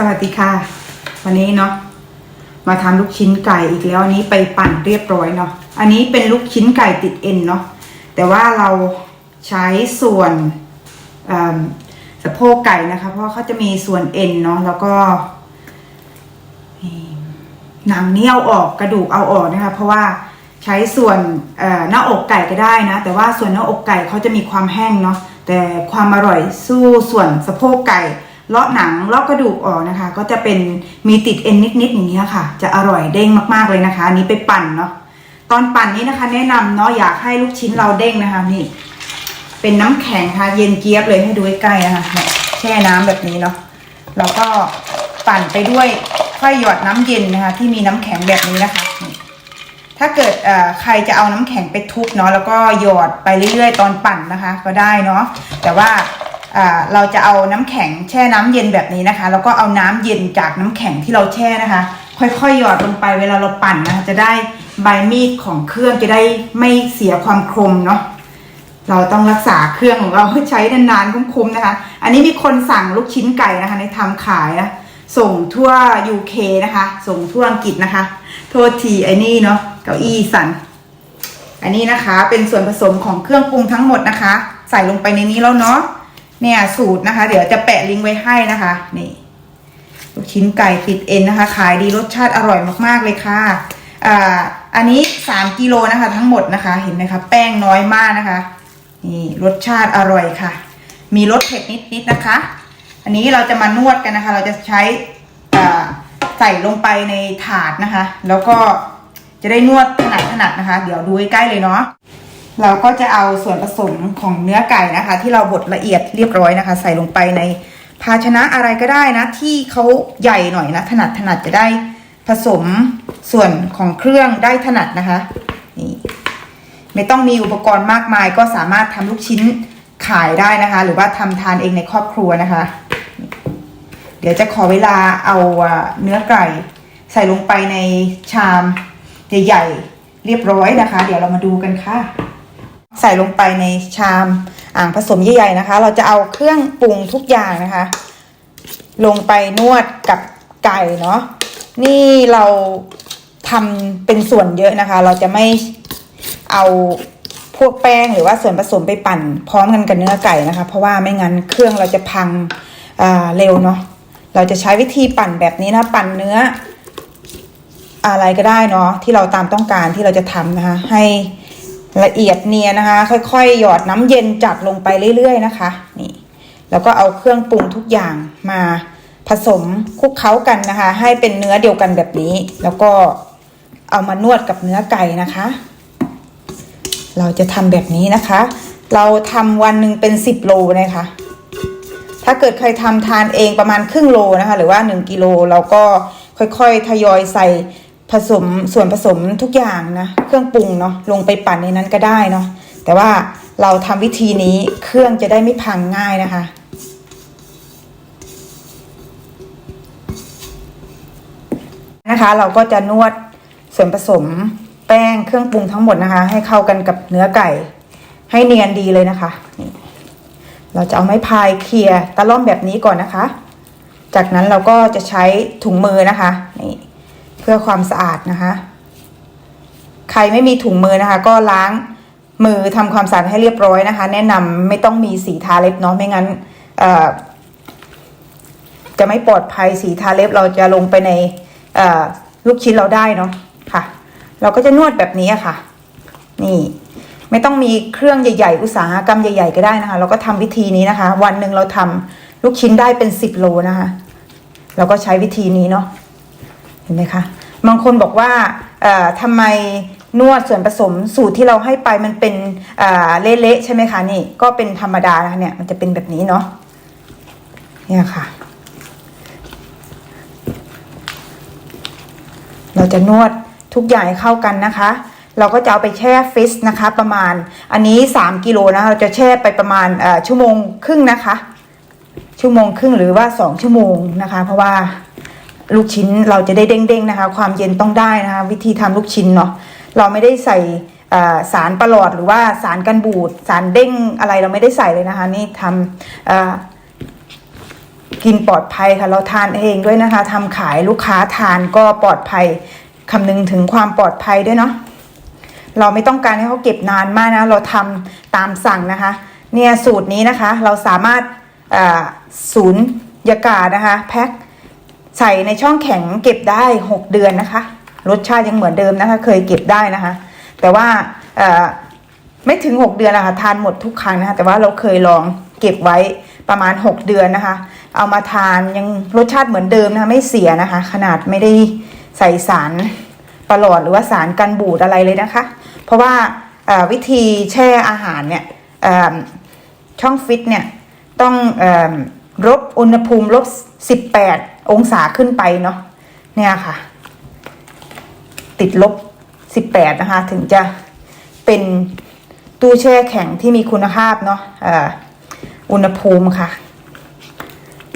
สวัสดีค่ะ วันนี้เนาะมาทำลูกชิ้นไก่อีกแล้วอันนี้ไปปั่นเรียบร้อยเนาะอันนี้เป็นลูกชิ้นไก่ติดเอ็นเนาะแต่ว่าเราใช้ส่วนสะโพกไก่นะคะ เพราะเขาจะมีส่วนเอ็นเนาะแล้วก็หนังเนี่ยวออกกระดูกเอาออกนะคะ เพราะว่าใช้ส่วนหน้าอกไก่ก็ได้นะ แต่ว่าส่วนหน้าอกไก่เขาจะมีความแห้งเนาะแต่ความอร่อยสู้ส่วนสะโพกไก่ เลาะหนังเลาะกระดูกออกนะคะ ก็จะเป็นมีติดเอ็นนิดๆอย่างนี้ยค่ะ จะอร่อยเด้งมากๆเลยนะคะ อันนี้ไปปั่นเนาะตอนปั่นนี้นะคะ แนะนำเนาะอยากให้ลูกชิ้นเราเด้งนะคะนี่ เป็นน้ำแข็งค่ะ เย็นเจี๊ยบเลยให้ดูใกล้ๆนะคะแช่น้ำแบบนี้เนาะแล้วก็ปั่นไปด้วยค่อยหยอดน้ำเย็นนะคะ ที่มีน้ำแข็งแบบนี้นะคะ ถ้าเกิดใครจะเอาน้ำแข็งไปทุบเนาะแล้วก็หยอดไปเรื่อยๆ ตอนปั่นนะคะ ก็ได้เนาะแต่ว่า เราจะเอาน้ำแข็งแช่น้ำเย็นแบบนี้นะคะ แล้วก็เอาน้ำเย็นจากน้ำแข็งที่เราแช่นะคะ ค่อยๆหยอดลงไปเวลาเราปั่นนะคะจะได้ใบมีดของเครื่องจะได้ไม่เสียความคมเนาะเราต้องรักษาเครื่องของเราให้ใช้นานๆคุ้มๆนะคะ อันนี้มีคนสั่งลูกชิ้นไก่นะคะ ในทำขายนะส่งทั่ว UK นะคะ ส่งทั่วอังกฤษนะคะ โทษทีไอ้นี่เนาะเก้าอี้สั่นอันนี้นะคะเป็นส่วนผสมของเครื่องปรุงทั้งหมดนะคะ ใส่ลงไปในนี้แล้วเนาะ เนี่ยสูตรนะคะ เดี๋ยวจะแปะลิงก์ไว้ให้นะคะนี่ลูกชิ้นไก่ติดเอ็นนะคะ ขายดีรสชาติอร่อยมากๆเลยค่ะอ่าอันนี้สามกิโลนะคะ ทั้งหมดนะคะ เห็นไหมคะแป้งน้อยมากนะคะนี่รสชาติอร่อยค่ะ มีรสเผ็ดนิดๆนะคะ อันนี้เราจะมานวดกันนะคะ เราจะใช้ใส่ลงไปในถาดนะคะ แล้วก็จะได้นวดถนัดถนัดนะคะ เดี๋ยวดูใกล้เลยเนาะ เราก็จะเอาส่วนผสมของเนื้อไก่นะคะ ที่เราบดละเอียดเรียบร้อยนะคะ ใส่ลงไปในภาชนะอะไรก็ได้นะ ที่เขาใหญ่หน่อยนะ ถนัดถนัดจะได้ผสมส่วนของเครื่องได้ถนัดนะคะนี่ไม่ต้องมีอุปกรณ์มากมาย ก็สามารถทำลูกชิ้นขายได้นะคะ หรือว่าทำทานเองในครอบครัวนะคะ เดี๋ยวจะขอเวลาเอาอ่าเนื้อไก่ ใส่ลงไปในชามใหญ่ๆเรียบร้อยนะคะ เดี๋ยวเรามาดูกันค่ะ ใส่ลงไปในชามอ่างผสมใหญ่ๆนะคะ เราจะเอาเครื่องปรุงทุกอย่างนะคะ ลงไปนวดกับไก่เนาะนี่เราทำเป็นส่วนเยอะนะคะ เราจะไม่เอาพวกแป้งหรือว่าส่วนผสมไปปั่นพร้อมกันกับเนื้อไก่นะคะ เพราะว่าไม่งั้นเครื่องเราจะพังอ่าเร็วเนาะเราจะใช้วิธีปั่นแบบนี้นะ ปั่นเนื้อ อะไรก็ได้เนาะที่เราตามต้องการที่เราจะทำนะคะ ให้ ละเอียดเนียนนะคะ ค่อยๆ หยอดน้ำเย็นจัดลงไปเรื่อย ๆ นะคะนี่แล้วก็เอาเครื่องปรุงทุกอย่างมาผสมคลุกเคล้ากันนะคะ ให้เป็นเนื้อเดียวกันแบบนี้ แล้วก็เอามานวดกับเนื้อไก่นะคะ เราจะทำแบบนี้นะคะ เราทำวันหนึ่งเป็นสิบโลนะคะถ้าเกิดใครทำทานเองประมาณครึ่งโลนะคะ หรือว่า 1 กิโลเราก็ค่อยๆ ทยอยใส่ ผสมส่วนผสมทุกอย่างนะ เครื่องปรุงเนาะลงไปปั่นในนั้นก็ได้เนาะแต่ว่าเราทำวิธีนี้เครื่องจะได้ไม่พังง่ายนะคะ นะคะ เราก็จะนวดส่วนผสมแป้งเครื่องปรุงทั้งหมดนะคะ ให้เข้ากันกับเนื้อไก่ ให้เนียนดีเลยนะคะนี่เราจะเอาไม้พายเคลียร์ตะล่อมแบบนี้ก่อนนะคะ จากนั้นเราก็จะใช้ถุงมือนะคะนี่ พื่อความสะอาดนะคะ ใครไม่มีถุงมือนะคะ ก็ล้างมือทำความสะอาดให้เรียบร้อยนะคะ แนะนำไม่ต้องมีสีทาเล็บเนาะไม่งั้นจะไม่ปลอดภัยสีทาเล็บเราจะลงไปในลูกชิ้นเราได้เนาะค่ะ เราก็จะนวดแบบนี้ค่ะ นี่ ไม่ต้องมีเครื่องใหญ่ๆ อุตสาหกรรมใหญ่ๆก็ได้นะคะ เราก็ทำวิธีนี้นะคะ วันหนึ่งเราทำลูกชิ้นได้เป็นสิบโลนะคะ เราก็ใช้วิธีนี้เนาะเห็นไหมคะ บางคนบอกว่าเอ่อทำไมนวดส่วนผสมสูตรที่เราให้ไปมันเป็นเละๆใช่ไหมคะนี่ก็เป็นธรรมดานะคะเนี่ยมันจะเป็นแบบนี้เนาะเนี่ยค่ะ เราจะนวดทุกอย่างเข้ากันนะคะ เราก็จะเอาไปแช่ฟรีซนะคะ ประมาณอันนี้ 3กิโลนะเราจะแช่ไปประมาณชั่วโมงครึ่งนะคะ ชั่วโมงครึ่งหรือว่า 2 ชั่วโมงนะคะ เพราะว่า ลูกชิ้นเราจะได้เด้งๆนะคะ ความเย็นต้องได้นะคะ วิธีทำลูกชิ้นเนาะเราไม่ได้ใส่สารประหลอดหรือว่าสารกันบูดสารเด้งอะไรเราไม่ได้ใส่เลยนะคะ นี่ทำกินปลอดภัยค่ะเราทานเองด้วยนะคะทำขายลูกค้าทานก็ปลอดภัยคำนึงถึงความปลอดภัยด้วยเนาะเราไม่ต้องการให้เขาเก็บนานมากนะ เราทำตามสั่งนะคะ เนี่ยสูตรนี้นะคะ เราสามารถศูนย์ยากาศนะคะแพ็ค ใส่ในช่องแข็งเก็บได้ 6 เดือนนะคะ รสชาติยังเหมือนเดิมนะคะ เคยเก็บได้นะคะ แต่ว่าไม่ถึง 6 เดือนนะคะทานหมดทุกครั้งนะคะ แต่ว่าเราเคยลองเก็บไว้ประมาณ 6 เดือนนะคะ เอามาทานยังรสชาติเหมือนเดิมนะคะไม่เสียนะคะ ขนาดไม่ได้ใส่สารประหลอดหรือว่าสารกันบูดอะไรเลยนะคะ เพราะว่าวิธีแช่อาหารเนี่ยช่องฟิตเนี่ยต้องลบอุณหภูมิลบ18 องศาขึ้นไปเนาะเนี่ยค่ะ ติดลบ 18 นะคะ ถึงจะเป็นตู้แช่แข็งที่มีคุณภาพเนาะอุณหภูมิค่ะ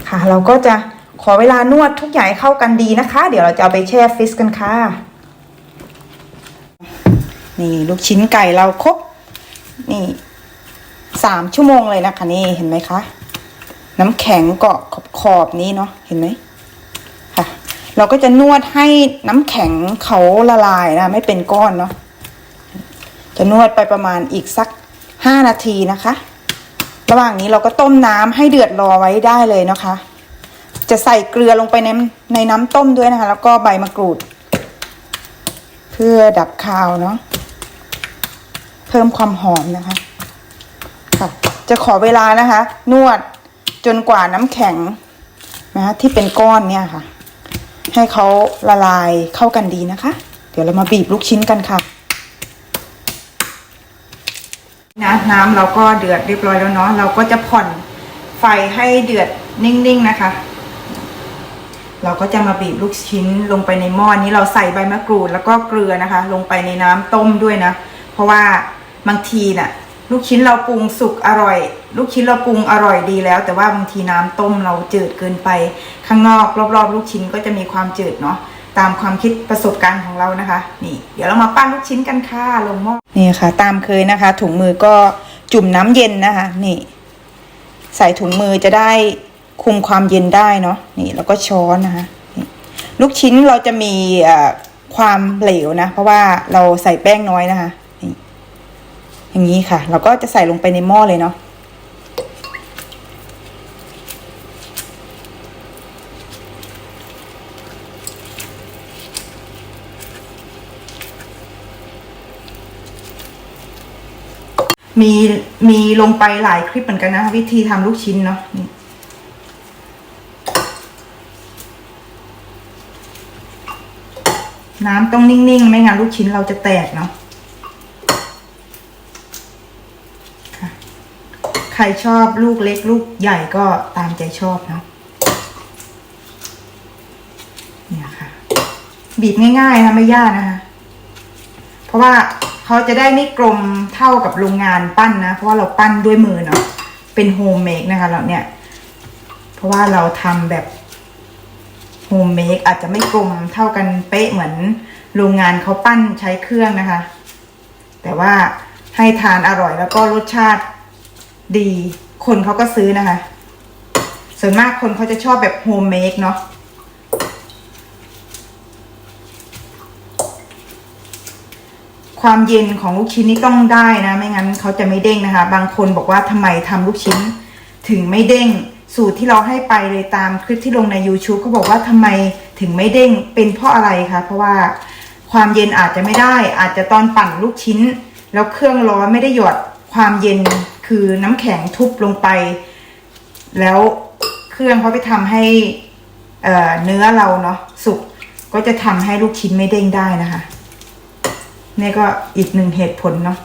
ค่ะ เราก็จะขอเวลานวดทุกอย่างให้เข้ากันดีนะคะ เดี๋ยวเราจะเอาไปแช่ฟรีซกันค่ะ นี่ลูกชิ้นไก่เราครบ นี่สามชั่วโมงเลยนะคะ นี่เห็นไหมคะ น้ำแข็งเกาะขอบขอบนี้เนาะเห็นไหม เราก็จะนวดให้น้ำแข็งเขาละลายนะ ไม่เป็นก้อนเนาะจะนวดไปประมาณอีกสักห้านาทีนะคะ ระหว่างนี้เราก็ต้มน้ำให้เดือดรอไว้ได้เลยนะคะ จะใส่เกลือลงไปในในน้ำต้มด้วยนะคะ แล้วก็ใบมะกรูด เพื่อดับคาวเนาะเพิ่มความหอมนะคะค่ะจะขอเวลานะคะ นวดจนกว่าน้ำแข็งนะคะที่เป็นก้อนเนี่ยค่ะ ให้เขาละลายเข้ากันดีนะคะ เดี๋ยวเรามาบีบลูกชิ้นกันค่ะนะน้ำเราก็เดือดเรียบร้อยแล้วเนาะเราก็จะผ่อนไฟให้เดือดนิ่งๆนะคะ เราก็จะมาบีบลูกชิ้นลงไปในหม้อนี้เราใส่ใบมะกรูดแล้วก็เกลือนะคะ ลงไปในน้ำต้มด้วยนะ เพราะว่าบางทีน่ะ ลูกชิ้นเราปรุงสุกอร่อย ลูกชิ้นเราปรุงอร่อยดีแล้ว แต่ว่าบางทีน้ำต้มเราจืดเกินไป ข้างนอกรอบๆ ลูกชิ้นก็จะมีความจืดเนาะตามความคิดประสบการณ์ของเรานะคะ นี่ เดี๋ยวเรามาปั้นลูกชิ้นกันค่ะลงหม้อนี่ค่ะ ตามเคยนะคะ ถุงมือก็จุ่มน้ำเย็นนะคะ นี่ ใส่ถุงมือจะได้คุมความเย็นได้เนาะนี่แล้วก็ช้อนนะคะลูกชิ้นเราจะมีความเหลวนะ เพราะว่าเราใส่แป้งน้อยนะคะอย่างนี้ค่ะ เราก็จะใส่ลงไปในหม้อเลยเนาะ มีมีลงไปหลายคลิปเหมือนกันนะคะ วิธีทำลูกชิ้นเนาะนี่น้ำต้องนิ่ง ๆ ไม่งั้นลูกชิ้นเราจะแตกเนาะค่ะใครชอบลูกเล็กลูกใหญ่ก็ตามใจชอบเนาะเนี่ยค่ะ บีบง่าย ๆนะไม่ยากนะคะ เพราะว่า เขาจะได้ไม่กลมเท่ากับโรงงานปั้นนะ เพราะว่าเราปั้นด้วยมือเนาะเป็นโฮมเมดนะคะเราเนี่ย เพราะว่าเราทำแบบโฮมเมดอาจจะไม่กลมเท่ากันเป๊ะเหมือนโรงงานเขาปั้นใช้เครื่องนะคะ แต่ว่าให้ทานอร่อยแล้วก็รสชาติดี คนเขาก็ซื้อนะคะ ส่วนมากคนเขาจะชอบแบบโฮมเมดเนาะ ความเย็นของลูกชิ้นนี่ต้องได้นะ ไม่งั้นเขาจะไม่เด้งนะคะ บางคนบอกว่าทำไมทำลูกชิ้นถึงไม่เด้ง สูตรที่เราให้ไปเลยตามคลิปที่ลงใน YouTube เขาบอกว่าทำไมถึงไม่เด้งเป็นเพราะอะไรคะเพราะว่าความเย็นอาจจะไม่ได้ อาจจะตอนปั่นลูกชิ้น แล้วเครื่องร้อนไม่ได้หยดความเย็นคือน้ำแข็งทุบลงไป แล้วเครื่องเขาไปทำให้เอ่อเนื้อเราเนาะสุกก็จะทำให้ลูกชิ้นไม่เด้งได้นะคะ นี่ก็อีกหนึ่งเหตุผลเนาะ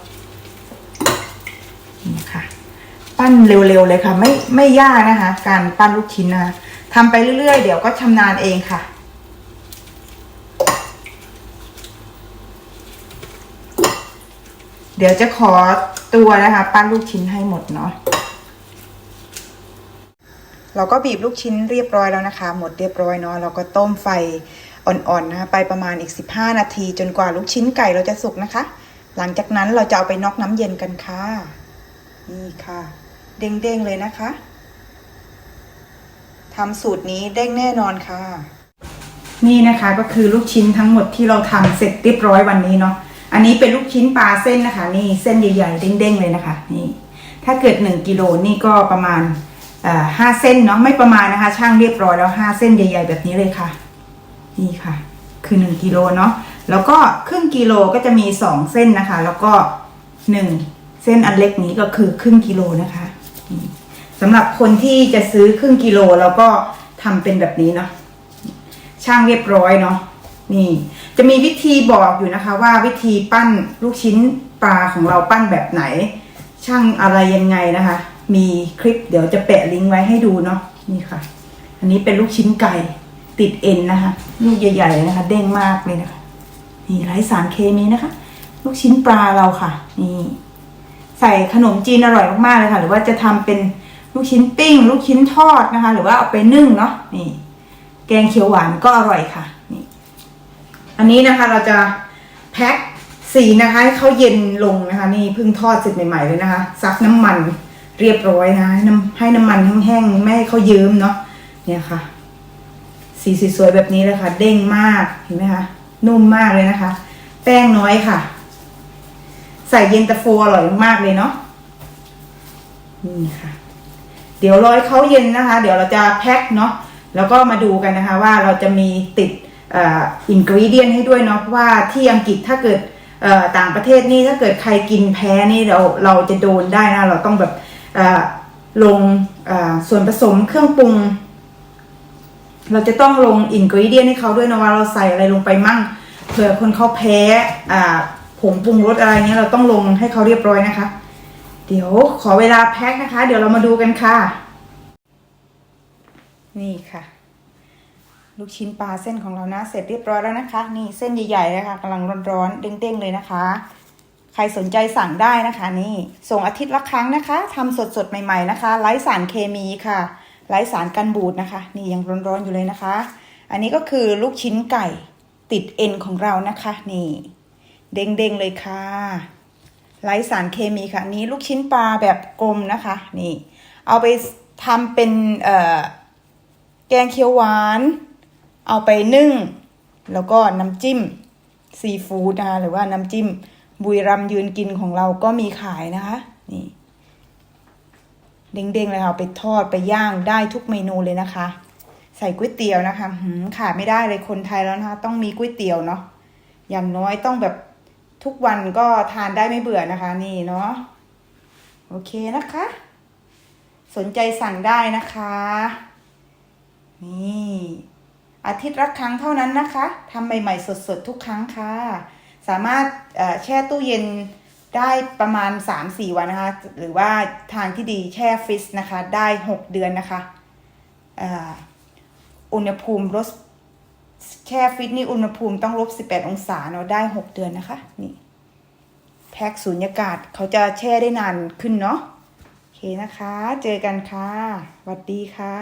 นี่ค่ะ ปั้นเร็วๆเลยค่ะ ไม่ไม่ยากนะคะ การปั้นลูกชิ้นนะคะทำไปเรื่อยๆ เดี๋ยวก็ชำนาญเองค่ะเดี๋ยวจะขอตัวนะคะ ปั้นลูกชิ้นให้หมดเนาะ เราก็บีบลูกชิ้นเรียบร้อยแล้วนะคะ หมดเรียบร้อยเนาะ เราก็ต้มไฟ อ่อนๆนะคะไปประมาณอีก 15 นาที จนกว่าลูกชิ้นไก่เราจะสุกนะคะ หลังจากนั้นเราจะเอาไปน็อกน้ำเย็นกันค่ะ นี่ค่ะ เด้งๆเลยนะคะทำสูตรนี้เด้งแน่นอนค่ะ นี่นะคะก็คือลูกชิ้นทั้งหมดที่เราทำเสร็จเรียบร้อยวันนี้เนาะอันนี้เป็นลูกชิ้นปลาเส้นนะคะ นี่เส้นใหญ่ๆเด้งๆเลยนะคะ นี่ ถ้าเกิดหนึ่งกิโลนี่ก็ประมาณเอ่อห้าเส้นเนาะไม่ประมาณนะคะ ช่างเรียบร้อยแล้วห้าเส้นใหญ่ ๆ แบบนี้เลยค่ะ นี่ค่ะ คือหนึ่งกิโลเนาะแล้วก็ครึ่งกิโลก็จะมีสองเส้นนะคะ แล้วก็หนึ่งเส้นอันเล็กนี้ก็คือครึ่งกิโลนะคะสำหรับคนที่จะซื้อครึ่งกิโลแล้วก็ทำเป็นแบบนี้เนาะช่างเรียบร้อยเนาะนี่จะมีวิธีบอกอยู่นะคะว่าวิธีปั้นลูกชิ้นปลาของเราปั้นแบบไหน ช่างอะไรยังไงนะคะ มีคลิปเดี๋ยวจะแปะลิงก์ไว้ให้ดูเนาะนี่ค่ะ อันนี้เป็นลูกชิ้นไก่ ติดเอ็นนะคะ ลูกใหญ่ๆเลยนะคะ เด้งมากเลยนะคะ นี่ไร้สารเคมีนะคะ ลูกชิ้นปลาเราค่ะ นี่ ใส่ขนมจีนอร่อยมากๆเลยค่ะ หรือว่าจะทำเป็นลูกชิ้นปิ้ง ลูกชิ้นทอดนะคะ หรือว่าเอาไปนึ่งเนาะนี่ แกงเขียวหวานก็อร่อยค่ะ นี่ อันนี้นะคะเราจะแพ็คสีนะคะให้เขาเย็นลงนะคะ นี่เพิ่งทอดเสร็จใหม่ๆเลยนะคะซักน้ำมันเรียบร้อยนะน้ำให้น้ำมันแห้งๆไม่ให้เขาเยิ้มเนาะเนี่ยค่ะ สีสวยๆแบบนี้เลยค่ะ เด้งมากเห็นไหมคะนุ่มมากเลยนะคะ แป้งน้อยค่ะ ใส่เย็นตาโฟอร่อยมากเลยเนาะนี่ค่ะ เดี๋ยวรอให้เขาเย็นนะคะ เดี๋ยวเราจะแพ็คเนาะแล้วก็มาดูกันนะคะ ว่าเราจะมีติดอินกรีเดียนให้ด้วยเนาะเพราะว่าที่อังกฤษถ้าเกิดต่างประเทศนี่ถ้าเกิดใครกินแพ้นี่เราเราจะโดนได้นะ เราต้องแบบลงส่วนผสมเครื่องปรุง เราจะต้องลงอินกรีเดียนให้เขาด้วยนะว่าเราใส่อะไรลงไปมั่งเผื่อคนเขาแพ้อ่าผงปรุงรสอะไรเงี้ยเราต้องลงให้เขาเรียบร้อยนะคะ เดี๋ยวขอเวลาแพ็คนะคะ เดี๋ยวเรามาดูกันค่ะ นี่ค่ะ ลูกชิ้นปลาเส้นของเรานะ เสร็จเรียบร้อยแล้วนะคะ นี่เส้นใหญ่ๆเลยค่ะกำลังร้อนๆเด้งๆเลยนะคะ ใครสนใจสั่งได้นะคะ นี่ส่งอาทิตย์ละครั้งนะคะทำสดๆใหม่ ๆนะคะไร้สารเคมีค่ะ ไร้สารกันบูดนะคะ นี่ยังร้อนๆอยู่เลยนะคะ อันนี้ก็คือลูกชิ้นไก่ติดเอ็นของเรานะคะ นี่ เด้งๆเลยค่ะไร้สารเคมีค่ะนี้ลูกชิ้นปลาแบบกลมนะคะ นี่ เอาไปทำเป็นแกงเขียวหวาน เอาไปนึ่ง แล้วก็น้ำจิ้มซีฟู้ดนะคะหรือว่าน้ำจิ้มบุยรำยืนกินของเราก็มีขายนะคะ นี่ เด้งๆเลยค่ะไปทอดไปย่างได้ทุกเมนูเลยนะคะ ใส่ก๋วยเตี๋ยวนะคะหืมขาดไม่ได้เลยคนไทยแล้วนะคะ ต้องมีก๋วยเตี๋ยวเนาะอย่างน้อยต้องแบบทุกวันก็ทานได้ไม่เบื่อนะคะ นี่เนาะโอเคนะคะ สนใจสั่งได้นะคะ นี่ อาทิตย์ละครั้งเท่านั้นนะคะทำใหม่ๆสดๆทุกครั้งค่ะ สามารถแช่ตู้เย็น ได้ประมาณ 3-4 วันนะคะ หรือว่าทางที่ดีแช่ฟรีซนะคะ ได้ 6 เดือนนะคะอุณหภูมิลดแช่ฟรีซนี่อุณหภูมิต้องลบ 18 องศาเนาะได้ 6 เดือนนะคะ นี่ แพ็คสูญญากาศเขาจะแช่ได้นานขึ้นเนาะโอเคนะคะ เจอกันค่ะสวัสดีค่ะ